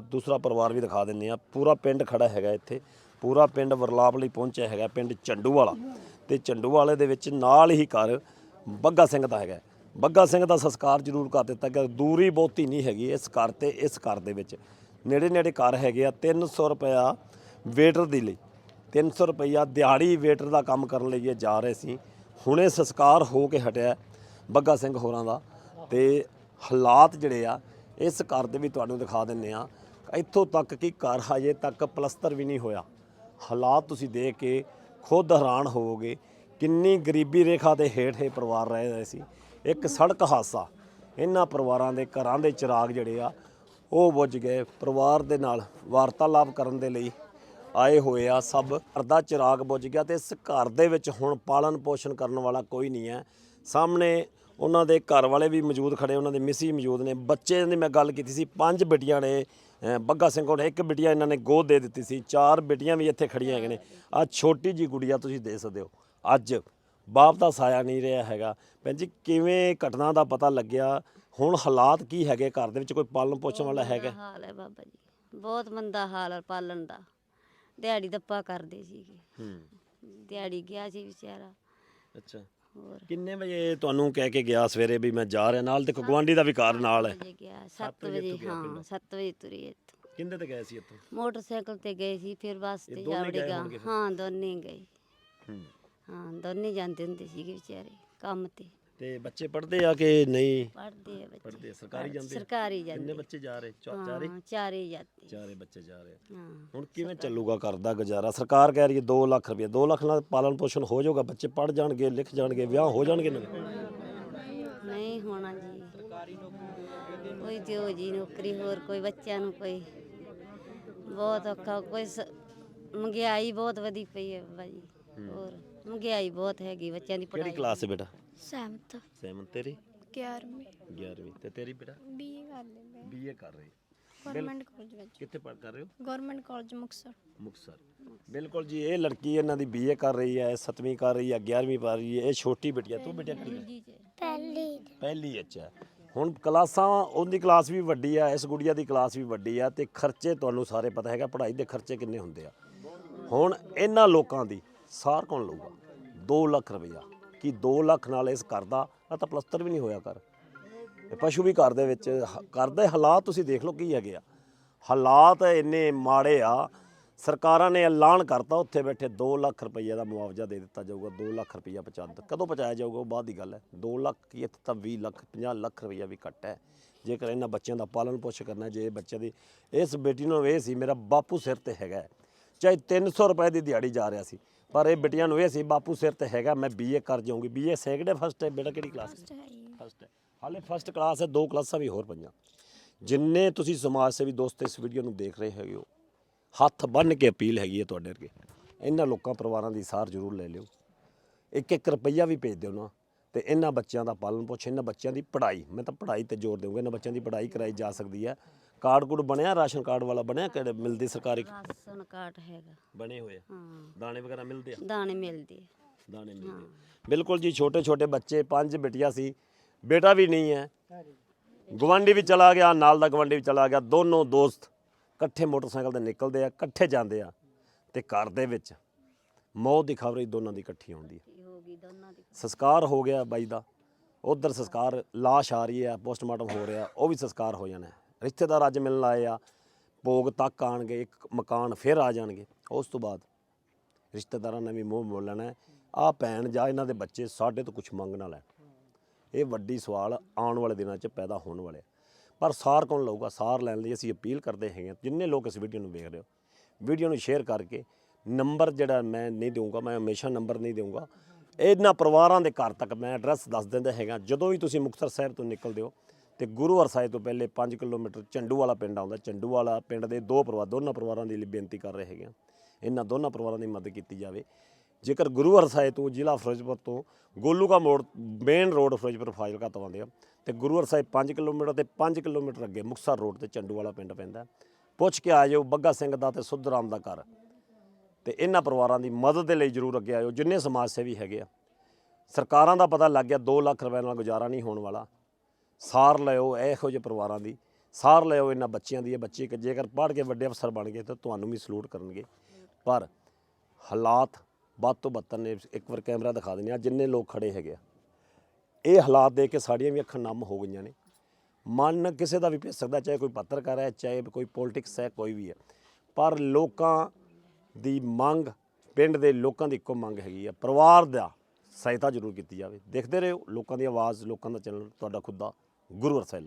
ਦੂਸਰਾ ਪਰਿਵਾਰ ਵੀ ਦਿਖਾ ਦਿੰਦੇ ਆ ਪੂਰਾ ਪਿੰਡ ਖੜਾ ਹੈਗਾ ਇੱਥੇ। ਪੂਰਾ ਪਿੰਡ ਵਰਲਾਪ ਲਈ ਪਹੁੰਚਿਆ ਹੈਗਾ, ਪਿੰਡ ਚੰਡੂ ਵਾਲਾ। ਤੇ ਚੰਡੂ ਵਾਲੇ ਦੇ ਵਿੱਚ ਨਾਲ ਹੀ ਘਰ ਬੱਗਾ ਸਿੰਘ ਦਾ ਹੈਗਾ। ਬੱਗਾ ਸਿੰਘ ਦਾ ਸੰਸਕਾਰ ਜ਼ਰੂਰ ਕਰ ਦਿੱਤਾ ਗਿਆ। ਦੂਰੀ ਬਹੁਤੀ ਨਹੀਂ ਹੈਗੀ ਇਸ ਘਰ ਤੇ, ਇਸ ਘਰ ਦੇ ਵਿੱਚ। ਨੇੜੇ ਨੇੜੇ ਘਰ ਹੈਗੇ ਆ। 300 ਰੁਪਇਆ ਵੇਟਰ ਦੀ ਲਈ। 300 ਰੁਪਇਆ ਦਿਹਾੜੀ ਵੇਟਰ ਦਾ ਕੰਮ ਕਰਨ ਲਈ ਜਾ ਰਹੇ ਸੀ। ਹੁਣੇ ਸੰਸਕਾਰ ਹੋ ਕੇ ਹਟਿਆ ਬੱਗਾ ਸਿੰਘ ਹੋਰਾਂ ਦਾ। ਤੇ ਹਾਲਾਤ ਜਿਹੜੇ ਆ, ਇਸ ਘਰ ਦੇ ਵੀ ਤੁਹਾਨੂੰ ਦਿਖਾ ਦਿੰਨੇ ਆ ਇੱਥੋਂ ਤੱਕ ਕਿ ਘਰ ਹਜੇ ਤੱਕ ਪਲਸਤਰ ਵੀ ਨਹੀਂ ਹੋਇਆ। ਹਾਲਾਤ ਤੁਸੀਂ ਦੇਖ ਕੇ ਖੁਦ ਹੈਰਾਨ ਹੋਵੋਗੇ ਕਿੰਨੀ ਗਰੀਬੀ ਰੇਖਾ ਦੇ ਹੇਠ ਇਹ ਪਰਿਵਾਰ ਰਹਿ ਰਹੇ ਸੀ। ਇੱਕ ਸੜਕ ਹਾਦਸਾ, ਇਹਨਾਂ ਪਰਿਵਾਰਾਂ ਦੇ ਘਰਾਂ ਦੇ ਚਿਰਾਗ ਜਿਹੜੇ ਆ, ਉਹ ਬੁੱਝ ਗਏ। ਪਰਿਵਾਰ ਦੇ ਨਾਲ ਵਾਰਤਾਲਾਪ ਕਰਨ ਦੇ ਲਈ ਆਏ ਹੋਏ ਆ ਸਭ। ਅਰਦਾ ਚਿਰਾਗ ਬੁੱਝ ਗਿਆ ਤੇ ਇਸ ਘਰ ਦੇ ਵਿੱਚ ਹੁਣ ਪਾਲਣ ਪੋਸ਼ਣ ਕਰਨ ਵਾਲਾ ਕੋਈ ਨਹੀਂ ਹੈ। ਸਾਹਮਣੇ ਉਹਨਾਂ ਦੇ ਘਰ ਵਾਲੇ ਵੀ ਮੌਜੂਦ ਖੜੇ ਉਹਨਾਂ ਦੇ ਮਿਸੀ ਮੌਜੂਦ ਨੇ। ਬੱਚੇ ਦੀ ਮੈਂ ਗੱਲ ਕੀਤੀ ਸੀ ਪੰਜ ਬੇਟੀਆਂ ਨੇ ਅਹ ਬੱਗਾ ਸਿੰਘ ਕੋਲ ਇੱਕ ਬਿਟੀਆ ਇਹਨਾਂ ਨੇ ਗੋਦ ਦੇ ਦਿੱਤੀ ਸੀ ਚਾਰ ਬੇਟੀਆਂ ਵੀ ਇੱਥੇ ਖੜੀਆਂ ਹੈਗੇ ਨੇ। ਆ ਛੋਟੀ ਜੀ ਗੁੜੀਆ ਤੁਸੀਂ ਦੇ ਸਕਦੇ ਹੋ ਅੱਜ ਬਾਪ ਦਾ ਸਾਇਆ ਨਹੀਂ ਰਿਹਾ ਹੈਗਾ। ਭੈਣ ਜੀ ਕਿਵੇਂ ਘਟਨਾ ਦਾ ਪਤਾ ਲੱਗਿਆ? ਹੁਣ ਹਾਲਾਤ ਕੀ ਹੈਗੇ ਘਰ ਦੇ ਵਿੱਚ? ਕੋਈ ਪਾਲਣ ਪੋਸ਼ਣ ਵਾਲਾ ਹੈਗਾ? ਹਾਲ ਹੈ ਬਾਬਾ ਜੀ ਬਹੁਤ ਮੰਦਾ ਹਾਲ ਹੈ ਪਾਲਣ ਦਾ। ਦਿਹਾੜੀ ਦੱਪਾ ਕਰਦੇ ਸੀਗੇ। ਹੂੰ। ਦਿਹਾੜੀ ਗਿਆ ਸੀ ਵਿਚਾਰਾ। ਅੱਛਾ। ਹੋਰ। ਕਿੰਨੇ ਵਜੇ ਤੁਹਾਨੂੰ ਕਹਿ ਕੇ ਗਿਆ ਸਵੇਰੇ ਵੀ ਮੈਂ ਜਾ ਰਿਹਾ? ਨਾਲ ਤੇ ਗਵਾਂਢੀ ਦਾ ਵੀ ਘਰ ਨਾਲ ਹੈ। ਵਜੇ ਗਿਆ 7 ਵਜੇ ਹਾਂ 7 ਵਜੇ ਤੁਰੇ ਇੱਥੋਂ। ਕਿੰਦੇ ਤੇ ਗਏ ਸੀ ਇੱਥੋਂ? ਮੋਟਰਸਾਈਕਲ ਤੇ ਗਏ ਸੀ ਫਿਰ ਬੱਸ ਤੇ ਦੋਨੇ ਗਏ ਜਾਵੜੇਗਾ ਹੋਣਗੇ ਫਿਰ? ਹਾਂ ਦੋਨੇ ਗਏ। ਹੂੰ। ਹਾਂ ਦੋਨੇ ਜਾਂਦੇ ਹੁੰਦੇ ਸੀਗੇ ਵਿਚਾਰੇ ਕੰਮ ਤੇ। ਤੇ ਬੱਚੇ ਪੜ੍ਹਦੇ ਆ ਕਿ ਨਹੀਂ? ਪੜ੍ਹਦੇ ਆ ਬੱਚੇ। ਪੜ੍ਹਦੇ ਆ, ਸਰਕਾਰੀ ਜਾਂਦੇ? ਆ? ਸਰਕਾਰੀ ਕਿੰਨੇ ਜਾਂਦੇ ਬੱਚੇ ਜਾ ਰਹੇ? ਚਾ- ਚਾਰੇ? ਹਾਂ ਚਾਰੇ ਜਾਂਦੇ। ਚਾਰੇ ਬੱਚੇ ਜਾ ਰਹੇ ਆ। ਹਾਂ ਹੁਣ ਕਿਵੇਂ ਚੱਲੂਗਾ ਘਰ ਦਾ ਗੁਜ਼ਾਰਾ? ਸਰਕਾਰ ਕਹਿ ਰਹੀ ਹੈ 2 ਲੱਖ ਰੁਪਏ 2 ਲੱਖ ਨਾਲ ਪਾਲਣ ਪੋਸ਼ਣ ਹੋ ਜਾਊਗਾ? ਬੱਚੇ ਪੜ ਜਾਣਗੇ ਲਿਖ ਜਾਣਗੇ ਵਿਆਹ ਹੋ ਜਾਣਗੇ ਇਹਨਾਂ ਦੇ। ਨਹੀਂ ਹੋਣਾ ਜੀ। ਕੋਈ ਦਿਓ ਜੀ ਨੌਕਰੀ ਹੋਰ ਕੋਈ ਬੱਚਿਆਂ ਨੂੰ ਕੋਈ। ਬਹੁਤ ਔਖਾ ਕੋਈ ਸ- ਮਹਿੰਗਾਈ ਬਹੁਤ ਵਧੀ ਪਈ ਹੈ ਬਾਬਾ ਜੀ। ਹੋਰ ਮਹਿੰਗਾਈ ਬਹੁਤ ਹੈਗੀ ਬੱਚਿਆਂ ਦੀ ਕਿਹੜੀ ਪੜ੍ਹਾਈ ਕਲਾਸ ਹੈ ਬੇਟਾ? ਸਹਿਮਤ ਸੈਵਨ ਤੇਰੀ? 11ਵੀਂ 11ਵੀਂ ਤੇ ਤੇਰੀ ਬੇਟਾ? ਬੀਏ ਕਰ ਲੈਂਦੇ ਬੀਏ ਕਰ ਰਹੀ। ਗਵਰਨਮੈਂਟ ਕਾਲਜ ਵਿੱਚ। ਕਿੱਥੇ ਪੜ ਕਰ ਰਹੇ ਹੋ? Government college Muktsar. ਮੁਕਤਸਰ। ਬਿਲਕੁਲ ਜੀ ਇਹ ਲੜਕੀ ਇਹਨਾਂ ਦੀ ਬੀਏ ਕਰ ਰਹੀ ਹੈ 7ਵੀਂ ਕਰ ਰਹੀ ਹੈ 11ਵੀਂ ਪੜ ਰਹੀ ਹੈ ਇਹ ਛੋਟੀ ਬੇਟੀ ਹੈ। ਤੂੰ ਬੇਟਾ ਕਿਹੜੀ ਹੈ? ਜੀ ਜੀ। ਪਹਿਲੀ। ਪਹਿਲੀ ਅੱਛਾ। ਹੁਣ ਕਲਾਸਾਂ ਉਹਦੀ ਕਲਾਸ ਵੀ ਵੱਡੀ ਆ ਇਸ ਗੁੜੀਆ ਦੀ ਕਲਾਸ ਵੀ ਵੱਡੀ ਆ ਤੇ ਖਰਚੇ ਤੁਹਾਨੂੰ ਸਾਰੇ ਪਤਾ ਹੈਗਾ ਪੜ੍ਹਾਈ ਦੇ ਖਰਚੇ ਕਿੰਨੇ ਹੁੰਦੇ ਆ। ਹੁਣ ਇਹਨਾਂ ਲੋਕਾਂ ਦੀ ਸਾਰ ਕੌਣ ਲਊਗਾ? 2 ਲੱਖ ਰੁਪਈਆ। ਕਿ 2 ਲੱਖ ਨਾਲ ਇਸ ਕਰਦਾ ਦਾ ਆ ਤਾਂ ਪਲਸਤਰ ਵੀ ਨਹੀਂ ਹੋਇਆ ਕਰ ਪਸ਼ੂ ਵੀ ਘਰ ਦੇ ਵਿੱਚ, ਹ- ਘਰ ਹਾਲਾਤ ਤੁਸੀਂ ਦੇਖ ਲਓ ਕੀ ਹੈਗੇ ਆ। ਹਾਲਾਤ ਇੰਨੇ ਮਾੜੇ ਆ, ਸਰਕਾਰਾਂ ਨੇ ਐਲਾਨ ਕਰਤਾ, ਉੱਥੇ ਬੈਠੇ 2 ਲੱਖ ਰੁਪਈਆ ਦਾ ਮੁਆਵਜ਼ਾ ਦੇ ਦਿੱਤਾ ਜਾਊਗਾ 2 ਲੱਖ ਰੁਪਈਆ ਪਹੁੰਚਾ ਦਿੱਤਾ ਕਦੋਂ ਪਹੁੰਚਾਇਆ ਜਾਊਗਾ ਉਹ ਬਾਅਦ ਦੀ ਗੱਲ ਹੈ। 2 ਲੱਖ ਕੀ ਇੱਥੇ ਤਾਂ 20 ਲੱਖ 50 ਲੱਖ ਰੁਪਈਆ ਵੀ ਘੱਟ ਹੈ। ਜੇਕਰ ਇਹਨਾਂ ਬੱਚਿਆਂ ਦਾ ਪਾਲਣ ਪੋਸ਼ ਕਰਨਾ, ਜੇ ਬੱਚਿਆਂ ਦੀ, ਇਸ ਬੇਟੀ ਨੂੰ ਇਹ ਸੀ, ਮੇਰਾ ਬਾਪੂ ਸਿਰ ਤੇ ਹੈਗਾ ਚਾਹੇ 300 ਰੁਪਏ ਦੀ ਦਿਹਾੜੀ ਜਾ ਰਿਹਾ ਸੀ ਪਰ ਇਹ ਬੇਟੀਆਂ ਨੂੰ ਇਹ ਸੀ ਬਾਪੂ ਸਿਰ ਤੇ ਹੈਗਾ ਮੈਂ ਬੀਏ ਕਰ ਜਾਊਂਗੀ। ਬੀਏ ਸੈਕੰਡ ਹੈ ਫਸਟ ਹੈ ਬੇਟਾ ਕਿਹੜੀ ਕਲਾਸ ਹੈ? ਫਸਟ ਹੈ। ਹਾਲੇ ਫਸਟ ਕਲਾਸ ਹੈ ਦੋ ਕਲਾਸਾਂ ਵੀ ਹੋਰ ਪਈਆਂ। ਜਿੰਨੇ ਤੁਸੀਂ ਸਮਾਜ ਸੇਵੀ ਦੋਸਤ ਇਸ ਵੀਡੀਓ ਨੂੰ ਦੇਖ ਰਹੇ ਹੈਗੇ ਹੋ ਹੱਥ ਬੰਨ੍ਹ ਕੇ ਅਪੀਲ ਹੈਗੀ ਹੈ ਤੁਹਾਡੇ ਅੱਗੇ। ਇਹਨਾਂ ਲੋਕਾਂ ਪਰਿਵਾਰਾਂ ਦੀ ਸਾਰ ਜ਼ਰੂਰ ਲੈ ਲਿਓ। ਇੱਕ ਇੱਕ ਰੁਪਈਆ ਵੀ ਭੇਜ ਦਿਓ ਨਾ ਤੇ ਇਹਨਾਂ ਬੱਚਿਆਂ ਦਾ ਪਾਲਣ ਪੋਸ਼ਣ ਇਹਨਾਂ ਬੱਚਿਆਂ ਦੀ ਪੜ੍ਹਾਈ ਮੈਂ ਤਾਂ ਪੜ੍ਹਾਈ ਤੇ ਜ਼ੋਰ ਦੇਵਾਂਗਾ ਇਹਨਾਂ ਬੱਚਿਆਂ ਦੀ ਪੜ੍ਹਾਈ ਕਰਾਈ ਜਾ ਸਕਦੀ ਹੈ। ਕਾਰਡ ਕੁਡ ਬਣਿਆ ਰਾਸ਼ਨ ਕਾਰਡ ਵਾਲਾ ਬਣਿਆ ਕਿਹੜੇ ਮਿਲਦੀ ਸਰਕਾਰੀ? ਰਾਸ਼ਨ ਕਾਰਡ ਹੈਗਾ। ਬਣੇ ਹੋਏ ਆ। ਹਾਂ। ਦਾਣੇ ਵਗੈਰਾ ਮਿਲਦੇ ਆ? ਦਾਣੇ ਮਿਲਦੇ ਆ। ਦਾਣੇ ਮਿਲਦੇ ਆ। ਬਿਲਕੁਲ ਜੀ ਛੋਟੇ ਛੋਟੇ ਬੱਚੇ ਪੰਜ ਬਿਟੀਆਂ ਸੀ ਬੇਟਾ ਵੀ ਨਹੀਂ ਹੈ। ਗਵੰਡੀ ਵੀ ਚਲਾ ਗਿਆ ਨਾਲ ਦਾ ਗਵੰਡੀ ਵੀ ਚਲਾ ਗਿਆ ਦੋਨੋਂ ਦੋਸਤ ਇਕੱਠੇ ਮੋਟਰਸਾਈਕਲ ਤੇ ਨਿਕਲਦੇ ਆ ਇਕੱਠੇ ਜਾਂਦੇ ਆ ਤੇ ਘਰ ਦੇ ਵਿੱਚ ਮੌਤ ਦੀ ਖਬਰ ਹੀ ਦੋਨਾਂ ਦੀ ਇਕੱਠੀ ਆਉਂਦੀ ਹੈ ਇਹ ਹੋ ਗਈ ਦੋਨਾਂ ਦੀ ਸੰਸਕਾਰ ਹੋ ਗਿਆ ਬਾਈ ਦਾ। ਉਧਰ ਸੰਸਕਾਰ ਲਾਸ਼ ਆ ਰਹੀ ਹੈ ਪੋਸਟਮਾਰਟਮ ਹੋ ਰਿਹਾ ਉਹ ਵੀ ਸੰਸਕਾਰ ਹੋ ਜਾਣਾ ਹੈ। ਰਿਸ਼ਤੇਦਾਰ ਅੱਜ ਮਿਲਣ ਆਏ ਆ ਭੋਗ ਤੱਕ ਆਣਗੇ ਇੱਕ ਮਕਾਨ ਫਿਰ ਆ ਜਾਣਗੇ। ਉਸ ਤੋਂ ਬਾਅਦ ਰਿਸ਼ਤੇਦਾਰਾਂ ਨੇ ਵੀ ਮੂੰਹ ਮੋਲ ਲੈਣਾ ਆ ਭੈਣ ਜਾਂ ਇਹਨਾਂ ਦੇ ਬੱਚੇ ਸਾਡੇ ਤੋਂ ਕੁਝ ਮੰਗ ਨਾ ਲੈਣ। ਇਹ ਵੱਡੀ ਸਵਾਲ ਆਉਣ ਵਾਲੇ ਦਿਨਾਂ 'ਚ ਪੈਦਾ ਹੋਣ ਵਾਲੇ ਆ। ਪਰ ਸਾਰ ਕੌਣ ਲਊਗਾ? ਸਾਰ ਲੈਣ ਲਈ ਅਸੀਂ ਅਪੀਲ ਕਰਦੇ ਹੈਗੇ ਹਾਂ, ਜਿੰਨੇ ਲੋਕ ਇਸ ਵੀਡੀਓ ਨੂੰ ਵੇਖ ਰਹੇ ਹੋ ਵੀਡੀਓ ਨੂੰ ਸ਼ੇਅਰ ਕਰਕੇ ਨੰਬਰ ਜਿਹੜਾ ਮੈਂ ਨਹੀਂ ਦਊਂਗਾ ਮੈਂ ਹਮੇਸ਼ਾ ਨੰਬਰ ਨਹੀਂ ਦਊਂਗਾ। ਇਹਨਾਂ ਪਰਿਵਾਰਾਂ ਦੇ ਘਰ ਤੱਕ ਮੈਂ ਐਡਰੈਸ ਦੱਸ ਦਿੰਦਾ ਹੈਗਾ ਜਦੋਂ ਵੀ ਤੁਸੀਂ ਮੁਕਤਸਰ ਸਾਹਿਬ ਤੋਂ ਨਿਕਲਦੇ ਹੋ ਤੇ ਗੁਰੂ ਸਾਹਿਬ ਤੋਂ ਪਹਿਲੇ 5 ਕਿਲੋਮੀਟਰ ਚੰਡੂ ਵਾਲਾ ਪਿੰਡ ਆਉਂਦਾ। ਚੰਡੂ ਵਾਲਾ ਪਿੰਡ ਦੇ ਦੋ ਪਰਿਵਾਰ, ਦੋਨਾਂ ਪਰਿਵਾਰਾਂ ਦੀ ਲਈ ਬੇਨਤੀ ਕਰ ਰਹੇ ਹੈਗੇ ਹਾਂ। ਇਹਨਾਂ ਦੋਨਾਂ ਪਰਿਵਾਰਾਂ ਦੀ ਮਦਦ ਕੀਤੀ ਜਾਵੇ। ਜੇਕਰ ਗੁਰੂ ਸਾਹਿਬ ਤੋਂ ਜ਼ਿਲ੍ਹਾ ਫਿਰੋਜ਼ਪੁਰ ਤੋਂ ਗੋਲੂਕਾ ਮੋੜ, ਮੇਨ ਰੋਡ ਫਿਰੋਜ਼ਪੁਰ ਫਾਜ਼ਿਲਕਾ ਤੋਂ ਆਉਂਦੇ ਆ, ਤੇ ਗੁਰੂ ਸਾਹਿਬ 5 ਕਿਲੋਮੀਟਰ ਤੇ 5 ਕਿਲੋਮੀਟਰ ਅੱਗੇ ਮੁਕਤਸਰ ਰੋਡ ਤੇ ਚੰਡੂ ਵਾਲਾ ਪਿੰਡ ਪੈਂਦਾ ਪੁੱਛ ਕੇ ਆ ਜਾਓ ਬੱਗਾ ਸਿੰਘ ਦਾ ਤੇ ਸੁਧਰਾਮ ਦਾ ਘਰ। ਤੇ ਇਹਨਾਂ ਪਰਿਵਾਰਾਂ ਦੀ ਮਦਦ ਦੇ ਲਈ ਜਰੂਰ ਅੱਗੇ ਆਇਓ, ਜਿੰਨੇ ਸਮਾਜ ਸੇਵੀ ਹੈਗੇ ਆ। ਸਰਕਾਰਾਂ ਦਾ ਪਤਾ ਲੱਗ ਗਿਆ 2 ਲੱਖ ਰੁਪਏ ਨਾਲ ਗੁਜ਼ਾਰਾ ਨਹੀਂ ਹੋਣ ਵਾਲਾ। ਸਾਰ ਲਿਓ, ਇਹੋ ਜਿਹੇ ਪਰਿਵਾਰਾਂ ਦੀ। ਸਾਰ ਲਿਓ ਇਹਨਾਂ ਬੱਚਿਆਂ ਦੀ, ਇਹ ਬੱਚੇ ਕਿ ਜੇਕਰ ਪੜ੍ਹ ਕੇ ਵੱਡੇ ਅਫਸਰ ਬਣ ਗਏ ਤਾਂ ਤੁਹਾਨੂੰ ਵੀ ਸਲੂਟ ਕਰਨਗੇ। ਪਰ ਹਾਲਾਤ ਵੱਧ ਤੋਂ ਬੱਤਰ ਨੇ, ਇੱਕ ਵਾਰ ਕੈਮਰਾ ਦਿਖਾ ਦਿੰਦੇ ਆ ਜਿੰਨੇ ਲੋਕ ਖੜੇ ਹੈਗੇ ਆ। ਇਹ ਹਾਲਾਤ ਦੇਖ ਕੇ ਸਾਡੀਆਂ ਵੀ ਅੱਖਾਂ ਨਮ ਹੋ ਗਈਆਂ ਨੇ। ਮਨ ਕਿਸੇ ਦਾ ਵੀ ਭਿੱਜ ਸਕਦਾ, ਚਾਹੇ ਕੋਈ ਪੱਤਰਕਾਰ ਹੈ, ਚਾਹੇ ਕੋਈ ਪੋਲਿਟਿਕਸ ਹੈ, ਕੋਈ ਵੀ ਹੈ। ਪਰ ਲੋਕਾਂ ਦੀ ਮੰਗ, ਪਿੰਡ ਦੇ ਲੋਕਾਂ ਦੀ ਇੱਕੋ ਮੰਗ ਹੈਗੀ ਆ। ਪਰਿਵਾਰ ਦਾ ਸਹਾਇਤਾ ਜ਼ਰੂਰ ਕੀਤੀ ਜਾਵੇ। ਦੇਖਦੇ ਰਹੋ ਲੋਕਾਂ ਦੀ ਆਵਾਜ਼, ਲੋਕਾਂ ਦਾ ਚੈਨਲ, ਤੁਹਾਡਾ ਖੁਦ। ਦਾ ਗੁਰੂ ਅਰਸਾਈ